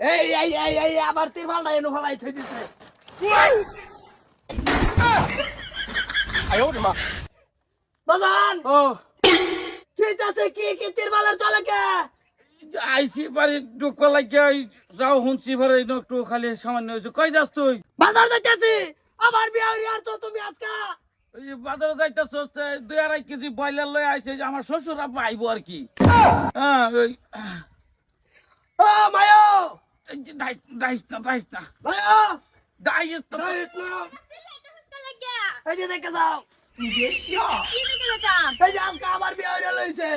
এই এই এই এই আবার তিরমালটা এনে ফলাই থই দিছে। বাজান! ও। কি কি তিরমালের চলে কে? আইসি ঢুকবা লাগিয়া যাও শুনছি ভরে একটু খালি সামান্য হয়েছে। কই যাস তুই? বাজার যাইতেছি আমার বিয়ে আর তো তুমি আজকে? বাজারে যাইতেছ দুই আড়াই কেজি ব্রয়লার লয়ে আইছে যে আমার শ্বশুর আব্বা আইবো আর কি। হ্যাঁ মায়ো! আমার বিয়ে হইরে লইছে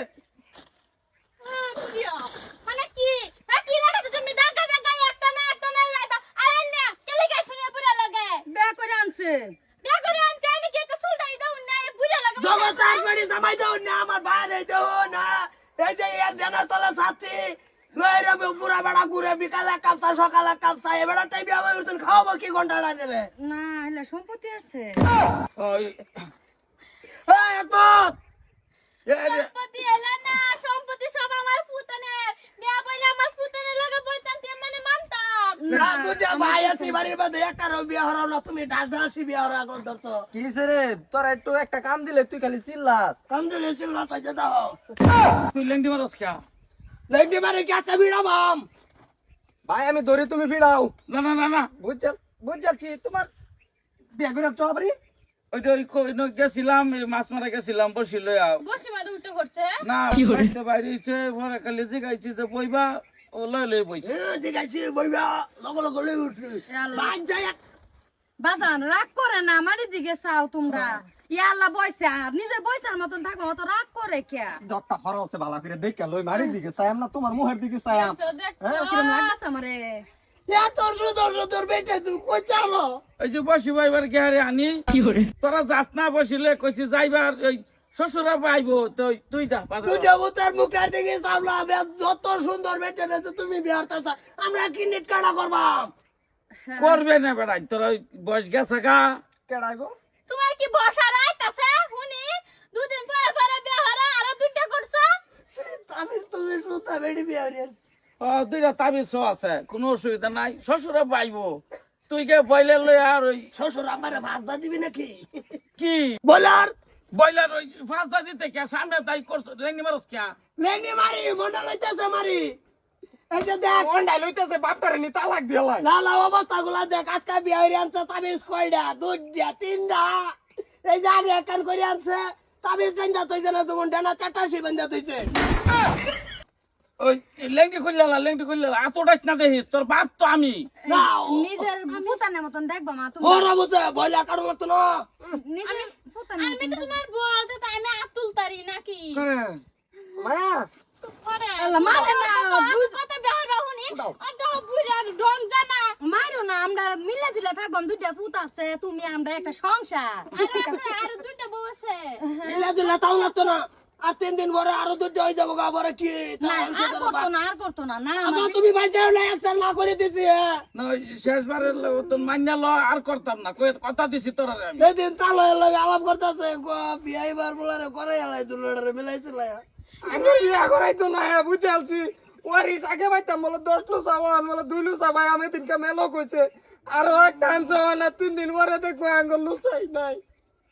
মানে কি হ্যাঁ কি লাগাছে তুমি দাগা দাগা একটা না একটা না লাইবা আরে না কেলে গাইছ না বুড়া লাগে বে করে আনছে বিয়া করে আন চাই নাকি তো সুলতাই দাও না বুড়া লাগে জগৎ একবারই জামাই দাও না আমার বাইরে দাও না এই যে এর জানার তলা সাথী পুরা বেড়া ঘুরে বিকালে কাপসা সকালে কাপসা এ বেড়া টাইপে আমার উঠুন খাওয়াবো কি ঘণ্টা লাগে রে না হলে সম্পত্তি আছে। একমত সম্পত্তি এলা না সম্পত্তি সব আমার ফুতনের বিয়া বইলে আমার ফুতনের লাগে বইতাম তে মানে মানতাম। না দুটা ভাই আছি বাড়ির মধ্যে একটা বিয়ে হরাও না তুমি ডাস ডাসি বিয়ে হরা করে ধরছো। কিসে রে? তোরা একটু একটা কাম দিলে তুই খালি চিল্লাস। কাম দিলে দাও। তুই লেংটি মারস কে কি আছে বিড়া মাম ভাই আমি ধরি তুমি ফিরাও। না না না না। বুঝছ বুঝছি তোমার চবরি ওইটা ওই কই ন গেছিলাম মাছ মারা গেছিলাম বসিল বসে মারে উল্টো করছে। না জিগাইছি যে বইবা ও বইছে। বইবা লগ লগ যায় বাজান রাগ করে না আমার দিকে চাও তোমরা। নিজের মতন থাকব অত রাগ করে কে? ভালো করে দেখে লই দিকে চাইম না তোমার মুহের দিকে চাইম তো কিরম লাগতেছে আমারে? এত সুন্দর সুন্দর বেটে তুই কই চালো? ওই যে বসি বাইবার গেহারে আনি। তোরা যাস না বসিলে কইছি যাইবার ওই শ্বশুরা পাইবো তো তুই যা তুই যাব তার মুখের দিকে সামলা যত সুন্দর বেটে তুমি আমরা কি নেট কাটা করবাম করবে না বেড়াই তোরা বয়স গেছে গো? তোমার কি বসা রাইতাছে শুনি দুদিন পরে পরে বিয়া হরা আর দুইটা করছ? আমি তুমি সুতা বেড়ি বিয়ার ও দুইটা তাবিজ আছে কোনো অসুবিধা নাই। শ্বশুরা পাইবো। তুই কে বইলে লই আর ওই শ্বশুর আমার ভাজদা দিবি নাকি? কি? বলার বইলার ওই ফাঁসটা দিতে কে? সামনে তাই করছ লেঙ্গি মারস কে? লেনি মারি মন্ডা লইতেছে মারি। এই যে দেখ। অন্ডাই লইতেছে বাপটারে নি তালাক দিলাই লালা অবস্থা গুলা দেখ। আজকে বিয়ারি আনছে তাবিজ কয়টা দুইটা তিনটা এই যে আগে একান করে আনছে তাবিজ বেন্দা তৈছে না যেমন ডানা চাটাশি বেন্দা তৈছে ওই লেঙ্গি খুললে লেঙ্গি খুললে এত ডাইস না দেখিস তোর বাপ তো আমি। নাও নিজের ফুতানের মতন দেখব মা তুমি। ওরা বুঝে বইলা কারও মতো না। নিজের ফুতানের আমি মতন তো তোমার বল তো আমি আতুল তারি নাকি? আল্লাহ, মারে না, আমরা মিলে জিলে দুইটা আছে তুমি আমরা একটা সংসার। আর দুইটা বউ আছে মিলা জুলা তাও লাগতো না। আর তিন দিন পরে আরও দুটো হয়ে যাব গা পরে কি? আর করতো না আর করতো না না আমার- তুমি বাঁচাও না একসার না করে দিছি হ্যাঁ। না শেষবারের মান্য ল আর করতাম না কই কথা দিছি তোরা আমি। তালো লগে আলাপ করতেছে বিয়াই বার বলারে করে এলাই দুলড়ে মিলাইছিল আমি বিয়া করাইতো না হ্যাঁ বুঝতে আলছি ওয়ারি আগে পাইতাম বলে দশ লু চাওয়ান বলে দুই লু চাবাই আমি তিনকে মেলো কইছে। আর একটা আনছে না তিন দিন পরে দেখব আঙ্গুল লুচাই নাই।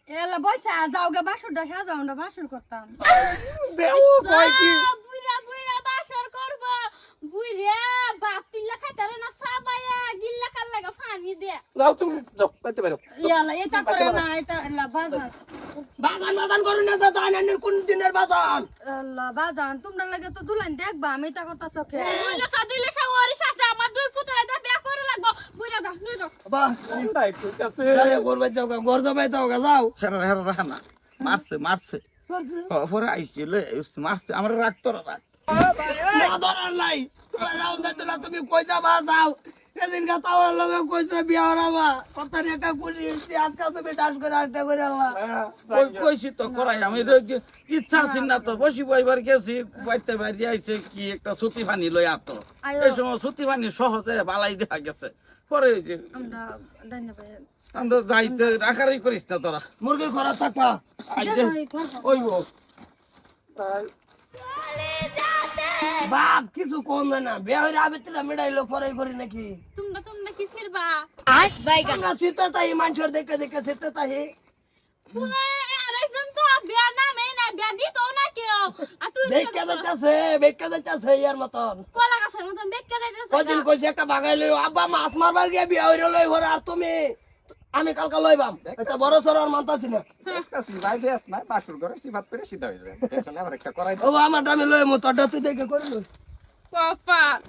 এলা বয়সা যাও গে বাসুরটা সাজাও আমরা বাসুর করতাম। দেও কয় কি? বুড়া বুড়া বাসর করব। বুড়া বাপ তিল্লা খাইতারে না সাবায়া গিল্লা খাল লাগা ফানি দে। যাও তুমি যাও পাইতে পারো। ইয়ালা এটা করে না এটা এলা বাজান বাগান করুন না তো জানেন কোন দিনের বাগান? এলা বাজান তোমরা লাগে তো দুলাইন দেখবা আমি এটা করতাছ কে বুড়া সাদিলে সাওয়ারি সাসে আমার দুই পুতরা দা বিয়া করে লাগবো। বুড়া দা দুই দা বাহ তাই ঠিক আছে? আরে করবে যাও গা ঘর জমাই দাও গা যাও। হেরা হেরা রাখা না। মারছে মারছে। ও, পরে আইছি লে মারছে আমরা রাখ তোরা রাখ না ধরার নাই তোমার রাউন্ড দিতে না তুমি কই যাবা? যাও। এদিন কা তাও লগে কইছে বিয়া হরাবা কত রেটা করি আজকাল তুমি ডান্স করে আড্ডা করে আল্লাহ কই কইছি তো করাই আমি তো ইচ্ছা আছে না তো। বসি বইবার গেছি বাইতে বাইরে আইছে কি একটা সুতি পানি লই আত। এই সময় সুতি পানি সহজে বালাই দেখা গেছে। পরে যে আমরা ধন্যবাদ। আমরা যাইতে রাখারই করিস না তোরা। মুরগির খরা থাকবা যাতে বাপ কিছু কম না। বিয়ে হইলে আবেতিলা মেডাইলো পরে করি নাকি? তোমরা তোমরা কি ছিড়বা আমরা সিরতে তাই মানুষের দেখে দেখে সিরতে তাই আরেকজন তো বিয়া নামেই না বিয়া দিত না কেউ। আর তুই বেকা যাইতাছে বেকা যাইতাছে ইয়ার মতন। কলা গাছের মতন বেক্কা যাইতেছে কদিন কইছে একটা বাগাই আব্বা মাছ মারবার গিয়ে বিয়ে হইরে লই ঘরে আর তুমি? আমি কালকে লইবাম। এটা বড় সর আর মানতাছি না দেখতাছি ভাই বেশ নাই বাসুর ঘরে সিফাত করে সিধা হইবে এখন আবার একটা করাই ও আমার আমি লই মো তোরটা তুই দেখে করিল কপাল